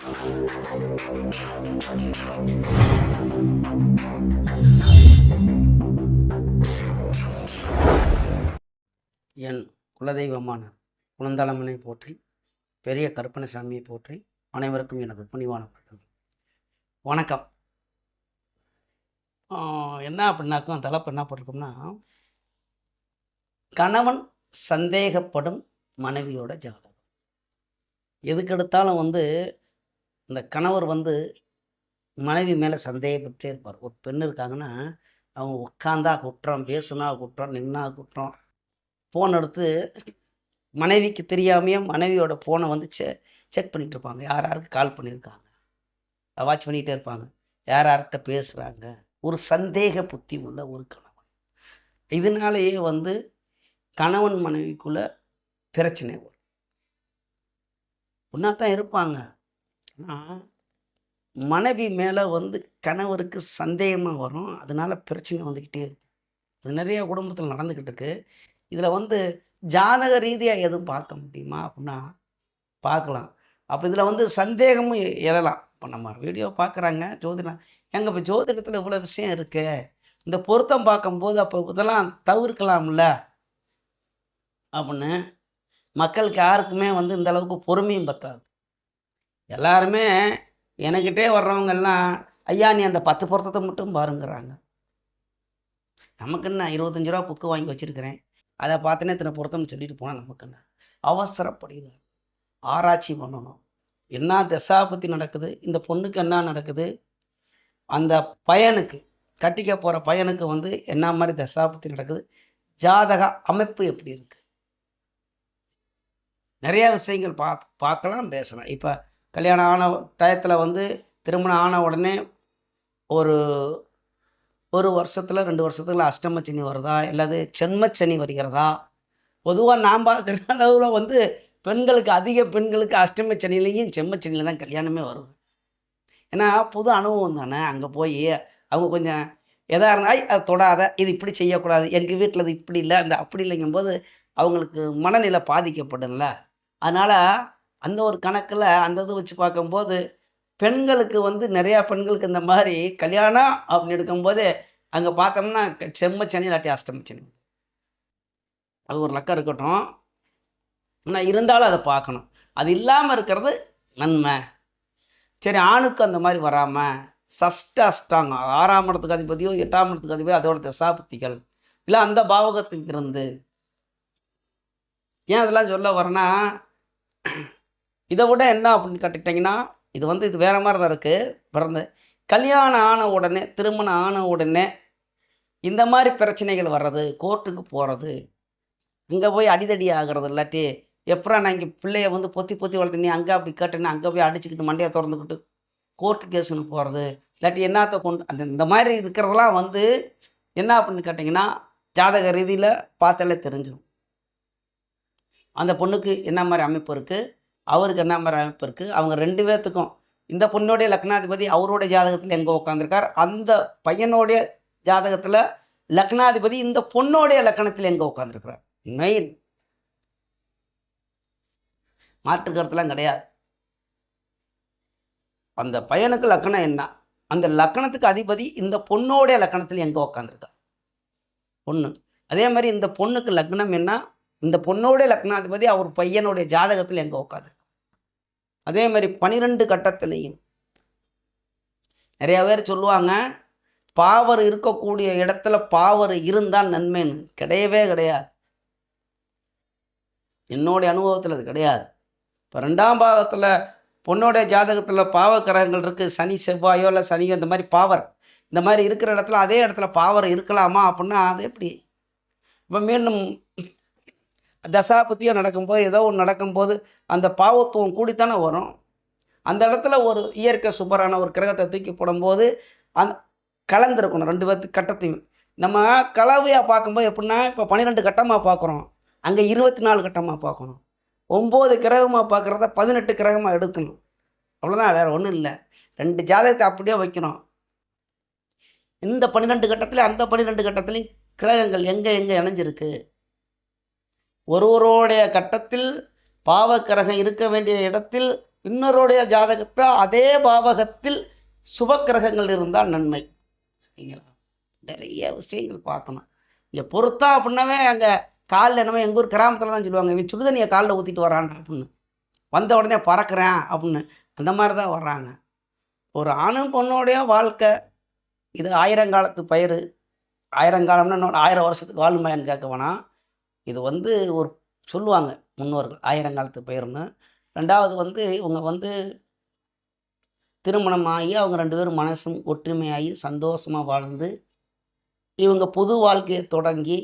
என் குலதெய்வமான குழந்தாளம்மனை போற்றி பெரிய கற்பனை சாமியை போற்றி அனைவருக்கும் எனது பணிவான வணக்கம். வணக்கம். என்ன அப்படின்னாக்கும் தலைப்பு என்ன போட்டிருக்கோம்னா கணவன் சந்தேகப்படும் மனைவியோட ஜாதகம். எதுக்கெடுத்தாலும் வந்து இந்த கணவர் வந்து மனைவி மேலே சந்தேகப்பட்டே இருப்பார். ஒரு பெண் இருக்காங்கன்னா அவங்க உட்காந்தா குற்றம் பேசுனா குற்றம் நின்னா குற்றம். ஃபோன் எடுத்து மனைவிக்கு தெரியாமையே மனைவியோட ஃபோனை வந்து செ செக் பண்ணிகிட்டு இருப்பாங்க. யார் யாருக்கு கால் பண்ணியிருக்காங்க வாட்ச் பண்ணிகிட்டே இருப்பாங்க. யார் யார்கிட்ட பேசுகிறாங்க ஒரு சந்தேக புத்தி உள்ள ஒரு கணவன். இதனாலேயே வந்து கணவன் மனைவிக்குள்ள பிரச்சனை வரும். ஒன்றா தான் இருப்பாங்க. ஆனால் மனைவி மேலே வந்து கணவருக்கு சந்தேகமாக வரும். அதனால பிரச்சனை வந்துக்கிட்டே இருக்கு. அது நிறைய குடும்பத்தில் நடந்துக்கிட்டு இருக்கு. இதில் வந்து ஜாதக ரீதியாக எதுவும் பார்க்க முடியுமா அப்படின்னா பார்க்கலாம். அப்போ இதில் வந்து சந்தேகமும் எழலாம். இப்போ நம்ம வீடியோ பார்க்குறாங்க ஜோதிடம். எங்க இப்போ ஜோதிடத்தில் இவ்வளோ விஷயம் இருக்கு. இந்த பொருத்தம் பார்க்கும்போது அப்போ இதெல்லாம் தவிர்க்கலாம்ல? அப்படின்னு மக்களுக்கு யாருக்குமே வந்து இந்த அளவுக்கு பொறுமையும் பத்தாது. எல்லாருமே எனக்கிட்டே வர்றவங்க எல்லாம் ஐயா நீ அந்த பத்து பொருத்தத்தை மட்டும் பாருங்கிறாங்க. நமக்கு நான் இருபத்தஞ்சு ரூபா புக்கு வாங்கி வச்சிருக்கிறேன். அதை பார்த்தனே இத்தனை பொருத்தம்னு சொல்லிட்டு போனால் நமக்கு என்ன? அவசரப்படுகிறார். ஆராய்ச்சி பண்ணணும். என்ன தசாபத்தி நடக்குது? இந்த பொண்ணுக்கு என்ன நடக்குது? அந்த பையனுக்கு கட்டிக்க போகிற பையனுக்கு வந்து என்ன மாதிரி தசாபத்தி நடக்குது? ஜாதக அமைப்பு எப்படி இருக்குது நிறைய விஷயங்கள் பா பார்க்கலாம் பேசலாம். இப்போ கல்யாணம் ஆன டயத்தில் வந்து திருமணம் ஆன உடனே ஒரு ஒரு வருஷத்தில் ரெண்டு வருஷத்துக்குள்ள அஷ்டம சனி வருதா? அல்லது சென்மச்சனி வருகிறதா? பொதுவாக நாம் பார்க்குற அளவில் வந்து பெண்களுக்கு அதிக பெண்களுக்கு அஷ்டமச்சனிலையும் செம்மச்சனியில் தான் கல்யாணமே வருது. ஏன்னா புது அனுபவம் தானே. அங்கே போய் அவங்க கொஞ்சம் எதாக இருந்தால் ஐ அதை தொடாத. இது இப்படி செய்யக்கூடாது. எங்கள் வீட்டில் இது இப்படி இல்லை. அந்த அப்படி இல்லைங்கும்போது அவங்களுக்கு மனநிலை பாதிக்கப்படும்ல. அதனால் அந்த ஒரு கணக்கில் அந்த இது வச்சு பார்க்கும்போது பெண்களுக்கு வந்து நிறையா பெண்களுக்கு இந்த மாதிரி கல்யாணம் அப்படின்னு எடுக்கும்போது அங்கே பார்த்தோம்னா செம்ம செம்மச்சனி இல்லாட்டி அஷ்டமச்சனி அது ஒரு லக்கம் இருக்கட்டும். ஆனால் இருந்தாலும் அதை பார்க்கணும். அது இல்லாமல் இருக்கிறது நன்மை. சரி ஆணுக்கு அந்த மாதிரி வராமல் சஷ்ட அஷ்டாங்கம் ஆறாம் இடத்துக்கு அதிபதியோ எட்டாம் இடத்துக்கு அதிபதியோ அதோட தசாபுத்திகள் இல்லை அந்த பாவகத்துக்கு இருந்து ஏன் அதெல்லாம் சொல்ல வரேன்னா இதை விட என்ன அப்படின்னு கேட்டுக்கிட்டிங்கன்னா இது வந்து இது வேற மாதிரி தான் இருக்குது பிறந்த கல்யாணம் ஆன உடனே திருமணம் ஆன உடனே இந்த மாதிரி பிரச்சனைகள் வர்றது கோர்ட்டுக்கு போகிறது அங்கே போய் அடிதடி ஆகிறது இல்லாட்டி எப்பறம் நான் இங்கே பிள்ளைய வந்து பொத்தி பொத்தி வளர்த்து நீ அங்கே அப்படி கேட்டேன்னு அங்கே போய் அடிச்சுக்கிட்டு மண்டையை திறந்துக்கிட்டு கோர்ட்டு கேஸுன்னு போகிறது இல்லாட்டி என்னத்தை கொண்டு அந்த இந்த மாதிரி இருக்கிறதெல்லாம் வந்து என்ன அப்படின்னு கேட்டிங்கன்னா ஜாதக ரீதியில் பார்த்தாலே தெரிஞ்சிடும் அந்த பொண்ணுக்கு என்ன மாதிரி அமைப்பு இருக்குது அவருக்கு என்ன மாதிரி அமைப்பு இருக்குது அவங்க ரெண்டு பேர்த்துக்கும் இந்த பொண்ணுடைய லக்னாதிபதி அவருடைய ஜாதகத்தில் எங்கே உட்காந்துருக்கார் அந்த பையனுடைய ஜாதகத்தில் லக்னாதிபதி இந்த பொண்ணுடைய லக்கணத்தில் எங்கே உட்காந்துருக்கிறார் மெயின் மாற்று கருத்துலாம் கிடையாது. அந்த பையனுக்கு லக்கணம் என்ன? அந்த லக்கணத்துக்கு அதிபதி இந்த பொண்ணோடைய லக்கணத்தில் எங்கே உட்காந்துருக்கா பொண்ணு. அதே மாதிரி இந்த பொண்ணுக்கு லக்னம் என்ன? இந்த பொண்ணோட லக்னாதிபதி அவர் பையனுடைய ஜாதகத்தில் எங்கே உட்காது அதே மாதிரி பனிரெண்டு கட்டத்திலையும் நிறைய பேர் சொல்லுவாங்க பாவர் இருக்கக்கூடிய இடத்துல பாவர் இருந்தால் நன்மைன்னு. கிடையவே கிடையாது. என்னுடைய அனுபவத்தில் அது கிடையாது. இப்போ ரெண்டாம் பாகத்தில் பொண்ணோடைய ஜாதகத்தில் பாவ கிரகங்கள் இருக்குது சனி செவ்வாயோ இல்லை சனியோ இந்த மாதிரி பாவர். இந்த மாதிரி இருக்கிற இடத்துல அதே இடத்துல பாவர் இருக்கலாமா அப்படின்னா அது எப்படி? இப்போ மீண்டும் தசாபத்தியோ நடக்கும்போது ஏதோ ஒன்று நடக்கும்போது அந்த பாவத்துவம் கூடித்தானே வரும். அந்த இடத்துல ஒரு இயற்கை சுபரான ஒரு கிரகத்தை தூக்கி போடும்போது அந்த கலந்துருக்கணும் ரெண்டு பேர்த்து கட்டத்தையும். நம்ம கலவையாக பார்க்கும்போது எப்படின்னா இப்போ பன்னிரெண்டு கட்டமாக பார்க்குறோம். அங்கே இருபத்தி நாலு கட்டமாக பார்க்கணும். ஒம்பது கிரகமாக பார்க்குறத பதினெட்டு கிரகமாக எடுக்கணும். அவ்வளோதான் வேறு ஒன்றும் இல்லை. ரெண்டு ஜாதகத்தை அப்படியே வைக்கணும். இந்த பன்னிரெண்டு கட்டத்தில் அந்த பன்னிரெண்டு கட்டத்துலேயும் கிரகங்கள் எங்கே எங்கே இணைஞ்சிருக்கு? ஒருவருடைய கட்டத்தில் பாவக்கிரகம் இருக்க வேண்டிய இடத்தில் இன்னொருடைய ஜாதகத்தை அதே பாவகத்தில் சுபக்கிரகங்கள் இருந்தால் நன்மை. சரிங்களா? நிறைய விஷயங்கள் பார்க்கணும். இங்கே பொறுத்தா அப்படின்னாவே அங்கே காலில் என்னமோ எங்கள் ஊர் கிராமத்தில் தான் சொல்லுவாங்க இவன் சுடுதண்ணியை காலில் ஊற்றிட்டு வரான் அப்படின்னு. வந்த உடனே பறக்கிறேன் அப்படின்னு. அந்த மாதிரி தான் வர்றாங்க. ஒரு ஆணும் பொண்ணுடைய வாழ்க்கை இது ஆயிரங்காலத்து பயிர் ஆயிரங்காலம்னா இன்னொன்று ஆயிரம் வருஷத்துக்கு வாழுமையான்னு கேட்க வேணாம் இது வந்து ஒரு சொல்லுவாங்க முன்னோர்கள். ஆயிரங்காலத்து பயிர்னு ரெண்டாவது வந்து இவங்க வந்து திருமணம் ஆகி அவங்க ரெண்டு பேரும் மனசும் ஒற்றுமையாகி சந்தோஷமாக வாழ்ந்து இவங்க புது வாழ்க்கையை தொடங்கி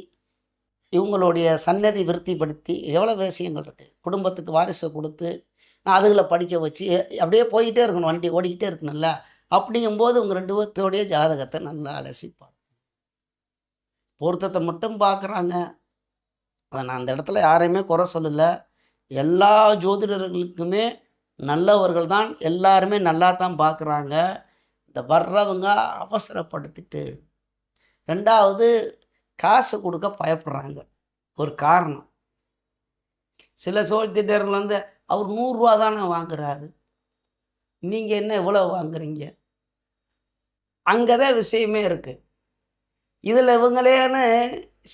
இவங்களுடைய சன்னதி விருத்திப்படுத்தி எவ்வளோ விஷயங்கள் இருக்குது குடும்பத்துக்கு வாரிசை கொடுத்து நான் அதுகளை படிக்க வச்சு அப்படியே போய்கிட்டே இருக்கணும். வண்டி ஓடிக்கிட்டே இருக்கணும்ல. அப்படிங்கும்போது இவங்க ரெண்டு பேர்த்தோடைய ஜாதகத்தை நல்லா அலசிப்பார் பொருத்தத்தை மட்டும் பார்க்குறாங்க. அதை நான் அந்த இடத்துல யாரையுமே குறை சொல்லலை. எல்லா ஜோதிடர்களுக்குமே நல்லவர்கள் தான். எல்லாருமே நல்லா தான் பார்க்குறாங்க இந்த வர்றவங்க அவசரப்படுத்திட்டு. ரெண்டாவது காசு கொடுக்க பயப்படுறாங்க. ஒரு காரணம். சில சோழ்த்திட்டர்கள் வந்து அவர் நூறுரூவா தானே வாங்குறாரு. நீங்கள் என்ன இவ்வளோ வாங்குறீங்க? அங்கே தான் விஷயமே இருக்குது இதில் இவங்களேன்னு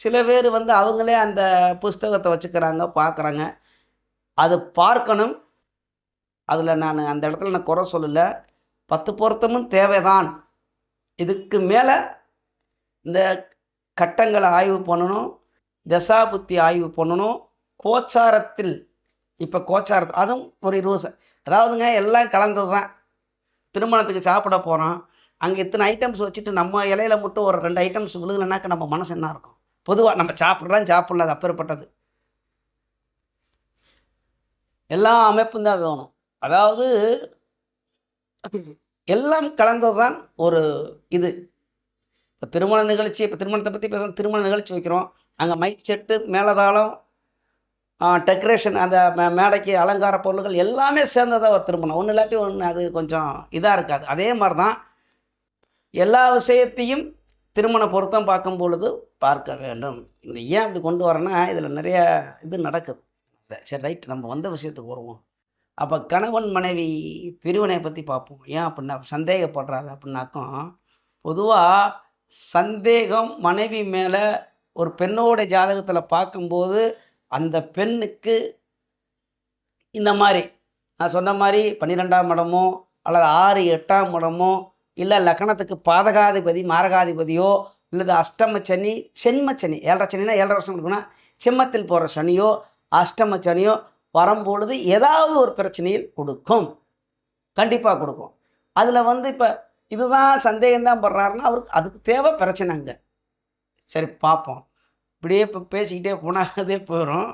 சில பேர் வந்து அவங்களே அந்த புஸ்தகத்தை வச்சுக்கிறாங்க பார்க்குறாங்க. அது பார்க்கணும். அதில் நான் அந்த இடத்துல நான் குறை சொல்லலை. பத்து பொருத்தமும் தேவைதான். இதுக்கு மேலே இந்த கட்டங்களை ஆய்வு பண்ணணும் தசாபுத்தி ஆய்வு பண்ணணும். கோச்சாரத்தில் இப்போ கோச்சாரத்தில் அதுவும் ஒரு இருபது அதாவதுங்க எல்லாம் கலந்தது தான் திருமணத்துக்கு சாப்பிட போகிறோம் அங்கே இத்தனை ஐட்டம்ஸ் வச்சுட்டு நம்ம இலையில மட்டும் ஒரு ரெண்டு ஐட்டம்ஸ் விழுகலைனாக்க நம்ம மனசு என்ன இருக்கும்? பொதுவாக நம்ம சாப்பிட்றோம் சாப்பிடல அது அப்பேற்பட்டது. எல்லா அமைப்பும் தான் வேணும். அதாவது எல்லாம் கலந்தது தான் ஒரு இது. இப்போ திருமண நிகழ்ச்சி இப்போ திருமணத்தை பற்றி பேசுகிறோம் திருமண நிகழ்ச்சி வைக்கிறோம். அங்கே மைக் செட்டு மேலதாளம் டெக்கரேஷன் அந்த மே- மேடைக்கு அலங்கார பொருள்கள் எல்லாமே சேர்ந்ததாக ஒரு திருமணம். ஒன்று இல்லாட்டி ஒன்று அது கொஞ்சம் இதாக இருக்காது. அதே மாதிரி தான் எல்லா விஷயத்தையும் திருமண பொருத்தம் பார்க்கும் பொழுது பார்க்க வேண்டும். இந்த ஏன் அப்படி கொண்டு வரேன்னா இதில் நிறையா இது நடக்குது. சரி ரைட் நம்ம வந்த விஷயத்துக்கு வருவோம். அப்போ கணவன் மனைவி பிரிவினை பற்றி பார்ப்போம். ஏன் அப்படின்னா சந்தேகப்படுறாரு அப்படின்னாக்கும் பொதுவாக சந்தேகம் மனைவி மேலே ஒரு பெண்ணோட ஜாதகத்தில் பார்க்கும்போது அந்த பெண்ணுக்கு இந்த மாதிரி நான் சொன்ன மாதிரி பன்னிரெண்டாம் இடமோ அல்லது ஆறு எட்டாம் இடமோ இல்லை லக்கணத்துக்கு பாதகாதிபதி மாரகாதிபதியோ இல்லது அஷ்டம சனி சென்ம சனி. ஏழரை சனினா ஏழரை வருஷம் இருக்குன்னா செம்மத்தில் போகிற சனியோ அஷ்டம சனியோ வரும்பொழுது ஏதாவது ஒரு பிரச்சனையில் கொடுக்கும். கண்டிப்பாக கொடுக்கும். அதில் வந்து இப்போ இதுதான் சந்தேகம்தான் படுறாருன்னா அவருக்கு அதுக்கு தேவை பிரச்சனைங்க சரி பார்ப்போம் இப்படியே இப்போ பேசிக்கிட்டே போனால் அதே போயிடும்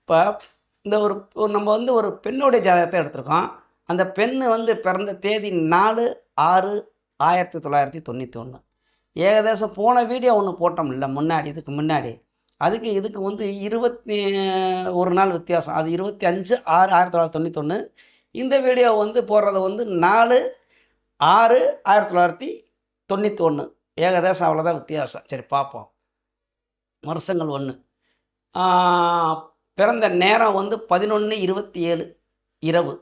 இப்போ இந்த ஒரு ஒரு நம்ம வந்து ஒரு பெண்ணுடைய ஜாதகத்தை எடுத்திருக்கோம். அந்த பெண்ணு வந்து பிறந்த தேதி நாலு ஆறு ஆயிரத்தி தொள்ளாயிரத்தி தொண்ணூற்றி ஒன்று ஏகதேசம் போன வீடியோ ஒன்று போட்டோம் இல்லை முன்னாடி இதுக்கு முன்னாடி. அதுக்கு இதுக்கு வந்து இருபத்தி ஒரு நாள் வித்தியாசம். அது இருபத்தி அஞ்சு ஆறு ஆயிரத்தி தொள்ளாயிரத்தி தொண்ணூத்தொன்று இந்த வீடியோ வந்து போடுறது வந்து நாலு ஆறு ஆயிரத்தி தொள்ளாயிரத்தி தொண்ணூற்றி ஒன்று ஏகதேசம் அவ்வளோதான் வித்தியாசம். சரி பார்ப்போம். வருஷங்கள் ஒன்று பிறந்த நேரம் வந்து பதினொன்று இருபத்தி ஏழு இரவு.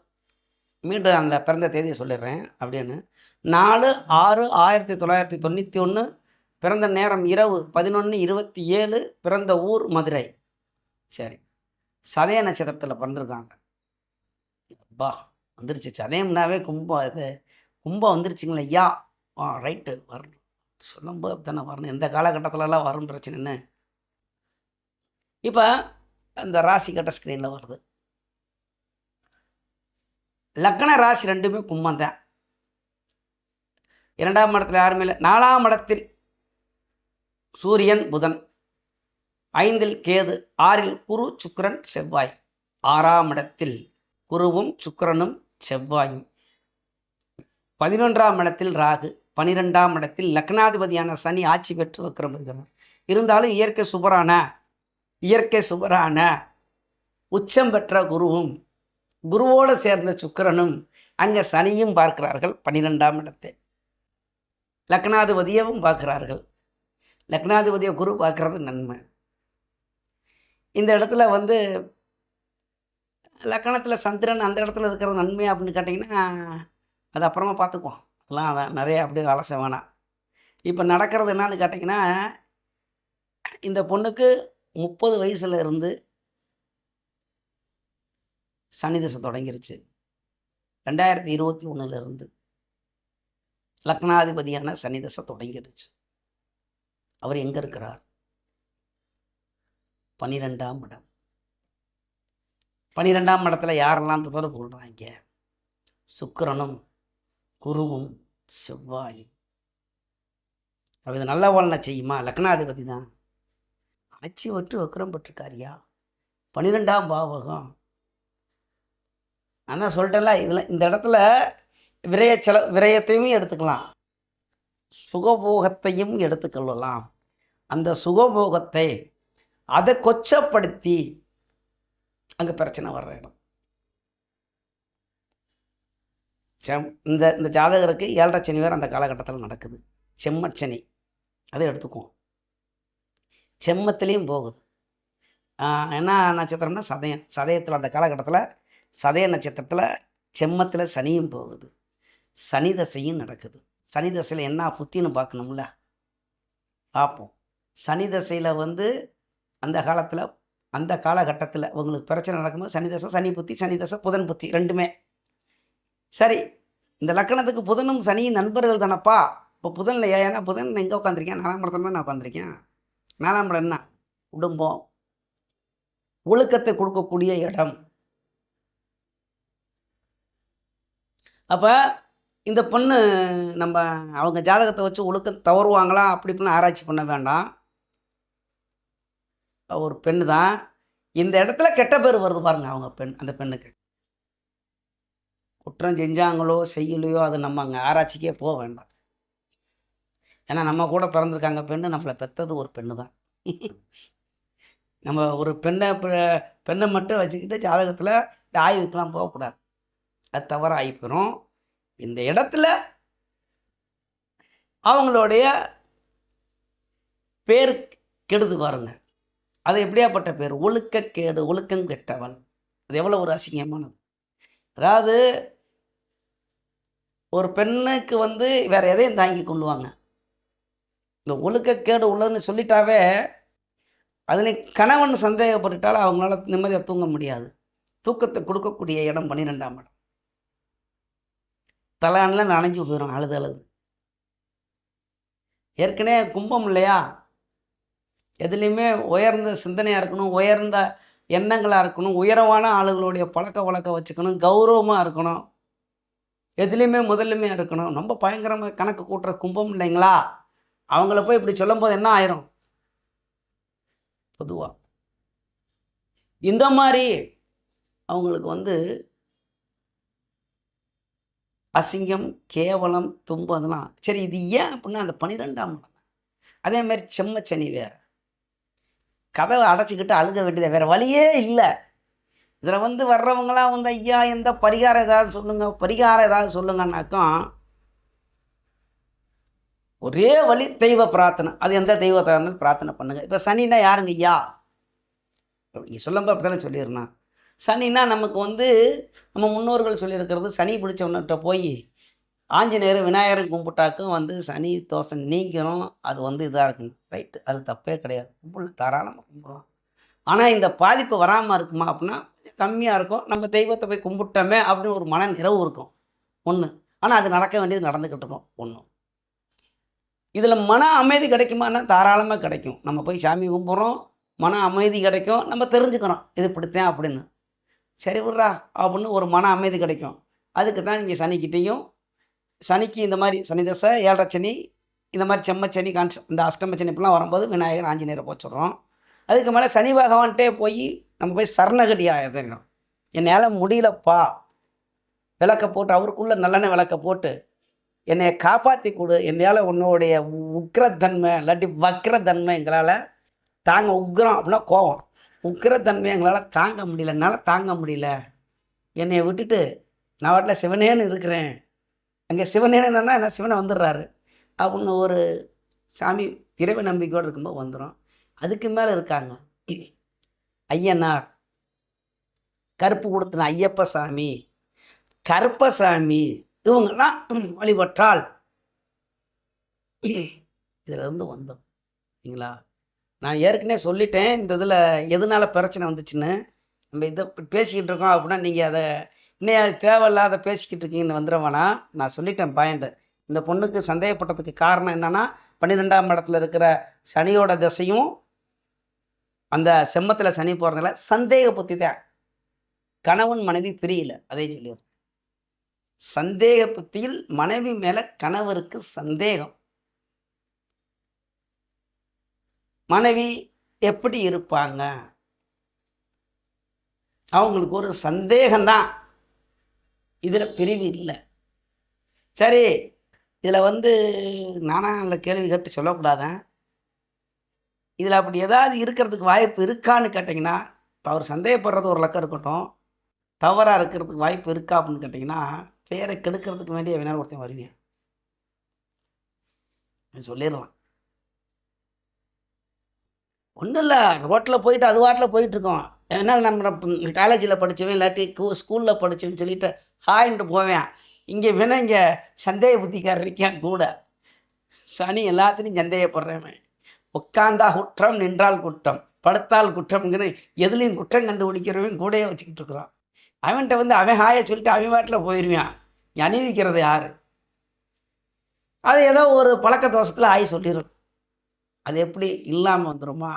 மீண்டும் அந்த பிறந்த தேதியை சொல்லிடுறேன் அப்படின்னு. நாலு ஆறு ஆயிரத்தி தொள்ளாயிரத்தி தொண்ணூற்றி ஒன்று பிறந்த நேரம் இரவு பதினொன்று இருபத்தி ஏழு பிறந்த ஊர் மதுரை. சரி. சதய நட்சத்திரத்தில் பிறந்திருக்காங்க. அப்பா வந்துருச்சு. சதயம்னாவே கும்பம் இது கும்பம் வந்துருச்சுங்களே ஐயா. ஆ ரைட்டு. வரணும். சொல்லும்போது தானே வரணும். எந்த காலகட்டத்திலலாம் வரும் பிரச்சனைன்னு இப்போ அந்த ராசி கட்ட ஸ்க்ரீனில் வருது. லக்ன ராசி ரெண்டுமே கும்பம் தான். இரண்டாம் இடத்துல யாருமே இல்லை நாலாம் இடத்தில் சூரியன் புதன். ஐந்தில் கேது ஆறில் குரு சுக்கரன் செவ்வாய். ஆறாம் இடத்தில் குருவும் சுக்கரனும் செவ்வாயும். பதினொன்றாம் இடத்தில் ராகு பனிரெண்டாம் இடத்தில் லக்னாதிபதியான சனி ஆட்சி பெற்று வக்கிரம் இருக்கிறார் இருந்தாலும் இயற்கை சுபரான இயற்கை சுபரான உச்சம் பெற்ற குருவும் குருவோடு சேர்ந்த சுக்கரனும் அங்கே சனியும் பார்க்கிறார்கள் பனிரெண்டாம் இடத்தை. லக்னாதிபதியவும் பார்க்குறார்கள். லக்னாதிபதியை குரு பார்க்குறது நன்மை. இந்த இடத்துல வந்து லக்கணத்தில் சந்திரன் அந்த இடத்துல இருக்கிறது நன்மை அப்படின்னு கேட்டிங்கன்னா அது அப்புறமா பார்த்துக்குவோம். அதெல்லாம் அதான் நிறைய அப்படியே அலச வேணாம். இப்போ நடக்கிறது என்னான்னு கேட்டிங்கன்னா இந்த பொண்ணுக்கு முப்பது வயசில் இருந்து சனி தசை தொடங்கிருச்சு. ரெண்டாயிரத்தி இருபத்தி ஒன்றுலேருந்து லக்னாதிபதியான சனி தொடங்கிடுச்சு. அவர் எங்கே இருக்கிறார்? பன்னிரெண்டாம் இடம். பன்னிரெண்டாம் இடத்துல யாரெல்லாம் தொடர்பு கொள்கிறாங்க சுக்கிரனும் குருவும் செவ்வாயும் அவர் இது நல்ல பலனை செய்யுமா? லக்னாதிபதி தான். ஆட்சி ஒற்று வக்கரம் பட்டிருக்காரியா பன்னிரெண்டாம் பாவகம். நான் தான் சொல்லிட்டேன்ல இதில் இந்த இடத்துல விரய செல விரயத்தையும் எடுத்துக்கலாம். சுகபோகத்தையும் எடுத்துக்கொள்ளலாம். அந்த சுகபோகத்தை அதை கொச்சப்படுத்தி அங்கே பிரச்சனை வர்ற இடம். செம் இந்த இந்த ஜாதகருக்கு ஏழரை சனி வேறு அந்த காலகட்டத்தில் நடக்குது. செம்மச்சனி அதை எடுத்துக்குவோம். செம்மத்திலையும் போகுது. என்ன நட்சத்திரம்னா சதயம் சதயத்தில் அந்த காலகட்டத்தில் சதய நட்சத்திரத்தில் செம்மத்தில் சனியும் போகுது. சனி தசையும் நடக்குது. சனி தசையில் என்ன புத்தின்னு பார்க்கணும்ல? பார்ப்போம். சனி தசையில் வந்து அந்த காலத்தில் அந்த காலகட்டத்தில் உங்களுக்கு பிரச்சனை நடக்கும்போது சனி தசை சனி புத்தி சனி தசை புதன் புத்தி ரெண்டுமே. சரி இந்த லக்கணத்துக்கு புதனும் சனியும் நண்பர்கள் தானப்பா? இப்போ புதன் இல்லையா ஏன்னா புதன் எங்கே உட்காந்துருக்கேன் நாலாம் படத்தில் தான் நான் உட்காந்துருக்கேன் நாலாம் படம் என்ன? குடும்பம். ஒழுக்கத்தை கொடுக்கக்கூடிய இடம். அப்போ இந்த பொண்ணு நம்ம அவங்க ஜாதகத்தை வச்சு ஒழுக்கம் தவறுவாங்களா? அப்படி இப்படின்னு ஆராய்ச்சி பண்ண வேண்டாம். ஒரு பெண்ணு தான். இந்த இடத்துல கெட்ட பேர் வருது பாருங்க அவங்க பெண் அந்த பெண்ணுக்கு. குற்றம் செஞ்சாங்களோ செய்யலையோ அது நம்ம அங்கே ஆராய்ச்சிக்கே போக வேண்டாம். ஏன்னா நம்ம கூட பிறந்திருக்காங்க பெண்ணு நம்மளை பெற்றது ஒரு பெண்ணு தான். நம்ம ஒரு பெண்ணை பெண்ணை மட்டும் வச்சுக்கிட்டு ஜாதகத்தில் ஆய்வுக்கெலாம் போகக்கூடாது. அது தவறு ஆகிப்போயிடும் இந்த இடத்துல அவங்களுடைய பேர் கெடுது பாருங்க. அது எப்படியாப்பட்ட பேர்? ஒழுக்கக்கேடு ஒழுக்கம் கெட்டவன். அது எவ்வளோ ஒரு அசிங்கமானது. அதாவது ஒரு பெண்ணுக்கு வந்து வேற எதையும் தாங்கி கொள்ளுவாங்க. இந்த ஒழுக்கக்கேடு உள்ளதுன்னு சொல்லிட்டாவே அதில் கணவன் சந்தேகப்பட்டுட்டால் அவங்களால நிம்மதியாக தூங்க முடியாது. தூக்கத்தை கொடுக்கக்கூடிய இடம் பன்னிரெண்டாம் இடம். தலையானில் நனைஞ்சு போயிடும் அழுது அழுது. ஏற்கனவே கும்பம் இல்லையா? எதுலேயுமே உயர்ந்த சிந்தனையாக இருக்கணும் உயர்ந்த எண்ணங்களாக இருக்கணும் உயரமான ஆளுகளுடைய பழக்க வழக்கம் வச்சுக்கணும் கௌரவமாக இருக்கணும். எதுலேயுமே முதல்லையுமே இருக்கணும். ரொம்ப பயங்கரமாக கணக்கு கூட்டுற கும்பம் இல்லைங்களா? அவங்கள போய் இப்படி சொல்லும்போது என்ன ஆயிரும்? பொதுவாக இந்த மாதிரி அவங்களுக்கு வந்து அசிங்கம் கேவலம் துன்பம் அதெல்லாம். சரி இது ஏன் அப்படின்னா அந்த பன்னிரெண்டாம் இடம் அதே மாதிரி செம்மச்சனி வேறு. கதவை அடைச்சிக்கிட்டு அழுக வேண்டியது? வேறு வழியே இல்லை. இதில் வந்து வர்றவங்களாம் வந்து ஐயா எந்த பரிகாரம் ஏதாவது சொல்லுங்கள் பரிகாரம் ஏதாவது சொல்லுங்கன்னாக்கும் ஒரே வழி தெய்வ பிரார்த்தனை. அது எந்த தெய்வத்தை இருந்தாலும் பிரார்த்தனை பண்ணுங்கள் இப்போ சனின்னா யாருங்க ஐயா? நீங்கள் சொல்லும்போது அப்படி தானே சொல்லிடுறேன் சனின்னா நமக்கு வந்து நம்ம முன்னோர்கள் சொல்லியிருக்கிறது சனி பிடிச்சவன்கிட்ட போய் ஆஞ்சநேயர் விநாயகரும் கும்பிட்டாக்கும் வந்து சனி தோசை நீங்கிறோம் அது வந்து இதாக இருக்குங்க. ரைட்டு அது தப்பே கிடையாது. கும்பிடலாம் தாராளமாக கும்பிடலாம். ஆனால் இந்த பாதிப்பு வராமல் இருக்குமா அப்படின்னா கம்மியாக இருக்கும். நம்ம தெய்வத்தை போய் கும்பிட்டோமே அப்படின்னு ஒரு மன நிறைவு இருக்கும். ஒன்று ஆனால் அது நடக்க வேண்டியது நடந்துக்கிட்டு இருக்கும். ஒன்று இதில் மன அமைதி கிடைக்குமான்னா தாராளமாக கிடைக்கும். நம்ம போய் சாமி கும்பிட்றோம். மன அமைதி கிடைக்கும். நம்ம தெரிஞ்சுக்கிறோம். இது இப்படித்தான் அப்படின்னு. சரி விட்றா அப்படின்னு ஒரு மன அமைதி கிடைக்கும். அதுக்கு தான் இங்கே சனிக்கிட்டேயும் சனிக்கு இந்த மாதிரி சனி தசை ஏழரை சனி இந்த மாதிரி செம்மச்சனி கான்ஸ் இந்த அஷ்டம சனி இப்படிலாம் வரும்போது விநாயகர் ஆஞ்சநேயரை போச்சுடுறோம். அதுக்கு மேலே சனி பகவான்கிட்டே போய் நம்ம போய் சரணகடி ஆகிடுறோம் என்னால் முடியலப்பா. விளக்க போட்டு அவருக்குள்ளே நல்லெண்ணெய் விளக்க போட்டு என்னை காப்பாற்றி கொடு. என்னால் உன்னுடைய உக்ரத்தன்மை இல்லாட்டி வக்ரத்தன்மை எங்களால் தாங்க உக்ரம் அப்படின்னா கோவம். உக்கிரத்தன்மை எங்களால் தாங்க முடியல என்னால் தாங்க முடியல. என்னை விட்டுட்டு நான் வாட்டில் சிவனேன்னு இருக்கிறேன். அங்கே சிவனேன்னு என்னன்னா என்ன சிவனை வந்துடுறாரு. அப்படின்னு ஒரு சாமி இறைவ நம்பிக்கையோடு இருக்கும்போது வந்துடும் அதுக்கு மேலே இருக்காங்க. ஐயனார் கருப்பு கொடுத்தின ஐயப்பசாமி கருப்பசாமி இவங்கெல்லாம் வழிபட்டால் இதுல இருந்து வந்தோம் சரிங்களா? நான் ஏற்கனவே சொல்லிட்டேன் இந்த இதில் எதனால் பிரச்சனை வந்துச்சுன்னு. நம்ம இதை பேசிக்கிட்டு இருக்கோம் அப்படின்னா நீங்கள் அதை இன்னும் அது தேவையில்லாத பேசிக்கிட்டு இருக்கீங்கன்னு வந்துடுவேனா நான் சொல்லிட்டேன் பாயிண்ட்டு இந்த பொண்ணுக்கு சந்தேகப்பட்டதுக்கு காரணம் என்னன்னா பன்னிரெண்டாம் இடத்துல இருக்கிற சனியோட திசையும் அந்த செம்மத்தில் சனி போகிறதுனால சந்தேக புத்தி தான். கணவன் மனைவி பிரியல அதே சொல்லிடுறேன். சந்தேக புத்தியில் மனைவி மேலே கணவருக்கு சந்தேகம். மனைவி எப்படி இருப்பாங்க? அவங்களுக்கு ஒரு சந்தேகம்தான். இதில் பிரிவு இல்லை. சரி இதில் வந்து நானாக அதில் கேள்வி கேட்டு சொல்லக்கூடாதேன் இதில் அப்படி ஏதாவது இருக்கிறதுக்கு வாய்ப்பு இருக்கான்னு கேட்டிங்கன்னா இப்போ அவர் சந்தேகப்படுறது ஒரு லக்கம் இருக்கட்டும். தவறாக இருக்கிறதுக்கு வாய்ப்பு இருக்கா அப்படின்னு கேட்டிங்கன்னா பேரை கெடுக்கிறதுக்கு வேண்டிய வேணாலும் ஒருத்தன் வருவேன் சொல்லிடலாம். ஒன்றும் இல்லை ரோட்டில் போயிட்டு அது வாட்டில் போயிட்டுருக்கோம். என்னால் நம்ம காலேஜில் படித்தவன் இல்லாட்டி ஸ்கூலில் படித்தவன் சொல்லிட்டு ஹாயின்ட்டு போவேன். இங்கே வேணா இங்கே சந்தேக புத்திக்காரர் இருக்கான் கூட. சனி எல்லாத்துலேயும் சந்தேகப்படுறவன் உட்காந்தா குற்றம் நின்றால் குற்றம். படுத்தால் குற்றம்ங்கிற எதுலேயும் குற்றம் கண்டுபிடிக்கிறவன் கூடயே வச்சுக்கிட்டு இருக்கிறான். அவன்கிட்ட வந்து அவன் ஹாயை சொல்லிட்டு அவன் வாட்டில் போயிடுவான் நீ அணிவிக்கிறது யார்? அது ஏதோ ஒரு பழக்க தோஷத்தில் ஆய் சொல்லிடும் அது எப்படி இல்லாமல் வந்துடுமா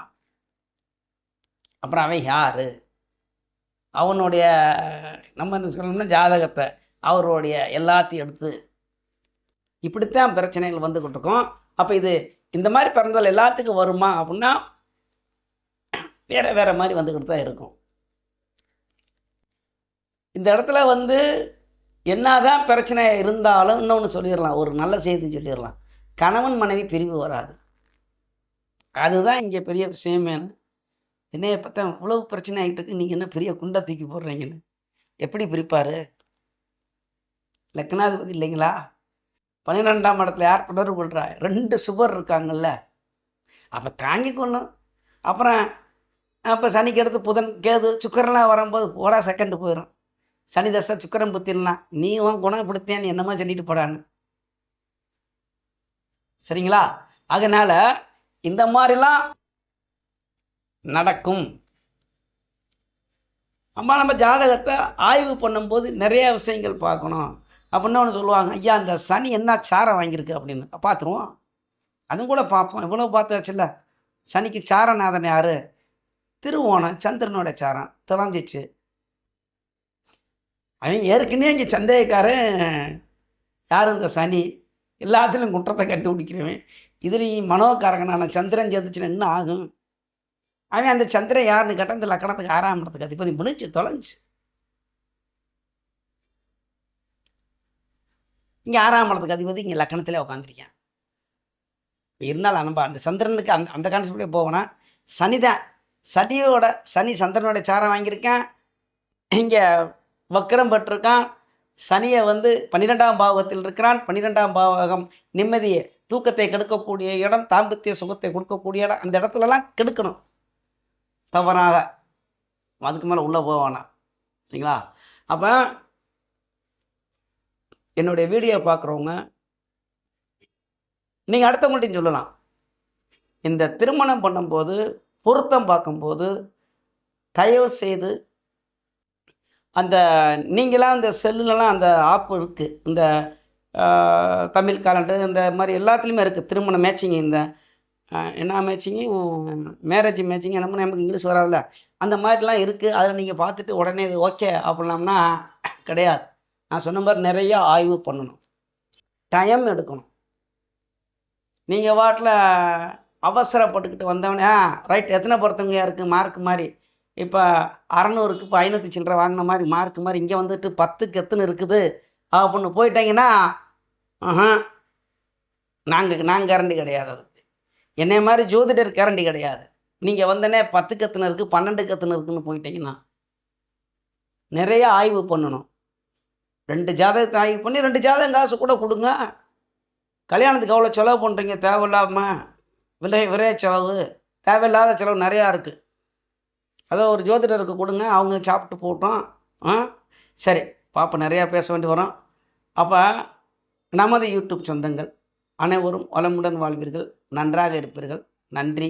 அப்புறம் அவன் யார்? அவனுடைய நம்ம என்ன சொல்லணும்னா ஜாதகத்தை அவருடைய எல்லாத்தையும் எடுத்து இப்படித்தான் பிரச்சனைகள் வந்துக்கிட்டு இருக்கோம். அப்போ இது இந்த மாதிரி பிறந்தால் எல்லாத்துக்கும் வருமா அப்படின்னா வேறு வேறு மாதிரி வந்துக்கிட்டு தான் இருக்கும். இந்த இடத்துல வந்து என்னதான் பிரச்சனை இருந்தாலும் இன்னொன்று சொல்லிடலாம் ஒரு நல்ல செய்தி சொல்லிடலாம். கணவன் மனைவி பிரிவு வராது. அதுதான் இங்கே பெரிய விஷயமேனு என்னைய பார்த்தா இவ்வளவு பிரச்சனை ஆகிட்டு இருக்கு நீங்கள் என்ன பெரிய குண்டை தூக்கி போடுறீங்கன்னு. எப்படி பிரிப்பார்? லக்னாதிபதி இல்லைங்களா? பன்னிரெண்டாம் இடத்துல யார் தொடர்பு கொள்கிறா ரெண்டு சுவர் இருக்காங்கல்ல. அப்போ தாங்கிக்கொள்ளும் அப்புறம் அப்போ சனிக்கு எடுத்து புதன் கேது சுக்கரெலாம் வரும்போது போடா செகண்ட் போயிடும் சனி தசை சுக்கரம் புத்திடலாம் நீ உன் குணப்படுத்தியான்னு என்னமா சொல்லிட்டு போடான்னு. சரிங்களா? அதனால் இந்த மாதிரிலாம் நடக்கும். அம்மா நம்ம ஜாதகத்தை ஆய்வு பண்ணும்போது நிறைய விஷயங்கள் பார்க்கணும். அப்படின்னு ஒன்று சொல்லுவாங்க. ஐயா அந்த சனி என்ன சாரம் வாங்கியிருக்கு அப்படின்னு. பார்த்துருவோம். அதுவும் கூட பார்ப்போம். இவ்வளோ பார்த்தாச்சுல்ல. சனிக்கு சாரநாதன் யார்? திருவோணம் சந்திரனோட சாரம். தொலைஞ்சிச்சு அவன் ஏற்கனவே இங்கே சந்தேகக்காரன். யார் இந்த சனி? எல்லாத்துலேயும் குற்றத்தை கண்டுபிடிக்கிறவன். இதுலேயும் மனோகாரகனான சந்திரன் சேர்ந்துச்சுன்னா என்ன ஆகும்? அவன் அந்த சந்திரன் யாருன்னு கேட்டால் இந்த லக்கணத்துக்கு ஆறாம் இடத்துக்கு அதிபதி முடிஞ்சு தொலைஞ்சு. இங்கே ஆறாம் இடத்துக்கு அதிபதி இங்கே லக்கணத்திலே உட்காந்துருக்கேன் இருந்தாலும் நம்ம அந்த சந்திரனுக்கு அந்த அந்த கான்செப்டே போகணும். சனி தான் சனியோட சனி சந்திரனோட சாரம் வாங்கியிருக்கேன். இங்கே வக்கரம் பெற்றிருக்கான். சனியை வந்து பன்னிரெண்டாம் பாவகத்தில் இருக்கிறான். பன்னிரெண்டாம் பாவகம் நிம்மதியை தூக்கத்தை கெடுக்கக்கூடிய இடம் தாம்பத்திய சுகத்தை கொடுக்கக்கூடிய இடம் அந்த இடத்துலலாம் கெடுக்கணும். தவறாக. அதுக்கு மேலே உள்ளே போவானா சரிங்களா அப்போ என்னுடைய வீடியோ பார்க்குறவங்க நீங்கள் அடுத்தவங்கள்ட்டையும் சொல்லலாம். இந்த திருமணம் பண்ணும்போது பொருத்தம் பார்க்கும்போது தயவு செய்து அந்த நீங்களாம் அந்த செல்லுலலாம் அந்த ஆப் இருக்குது இந்த தமிழ் காலண்டர் இந்த மாதிரி எல்லாத்துலேயுமே இருக்குது திருமண மேட்சிங் இந்த என்ன மேட்சிங்கு மேரேஜ் மேட்சிங் என்ன நமக்கு இங்கிலீஷ் வராதுல்ல. அந்த மாதிரிலாம் இருக்குது அதில் நீங்கள் பார்த்துட்டு உடனே இது ஓகே அப்படின்னம்னா கிடையாது. நான் சொன்ன மாதிரி நிறைய ஆய்வு பண்ணணும். டைம் எடுக்கணும். நீங்கள் வாட்டில் அவசரப்பட்டுக்கிட்டு வந்தவனே ரைட் எத்தனை பொறுத்தவங்க இருக்குது மார்க் மாதிரி. இப்போ அறநூறுக்கு இப்போ ஐநூற்றி சில்லற வாங்கின மாதிரி மார்க் மாதிரி இங்கே வந்துட்டு பத்துக்கு எத்தனை இருக்குது? அப்படின்னு போயிட்டீங்கன்னா நாங்கள் நாங்கள் கரண்டி கிடையாது அது. என்னை மாதிரி ஜோதிடர் கேரண்டி கிடையாது. நீங்கள் வந்தனே பத்து கத்தினருக்கு பன்னெண்டு கத்தினருக்குன்னு போயிட்டீங்கன்னா நிறைய ஆய்வு பண்ணணும். ரெண்டு ஜாதகத்தை ஆய்வு பண்ணி ரெண்டு ஜாதகம் காசு கூட கொடுங்க. கல்யாணத்துக்கு அவ்வளோ செலவு பண்ணுறீங்க தேவையில்லாமல் விலை விரைய செலவு தேவையில்லாத செலவு நிறையா இருக்குது அதை ஒரு ஜோதிடருக்கு கொடுங்க அவங்க சாப்பிட்டு போட்டோம். ஆ? சரி பாப்பா நிறையா பேச வேண்டி வரும். அப்போ நமது யூடியூப் சொந்தங்கள் அனைவரும் வளமுடன் வாழ்வீர்கள். நன்றாக இருப்பீர்கள். நன்றி.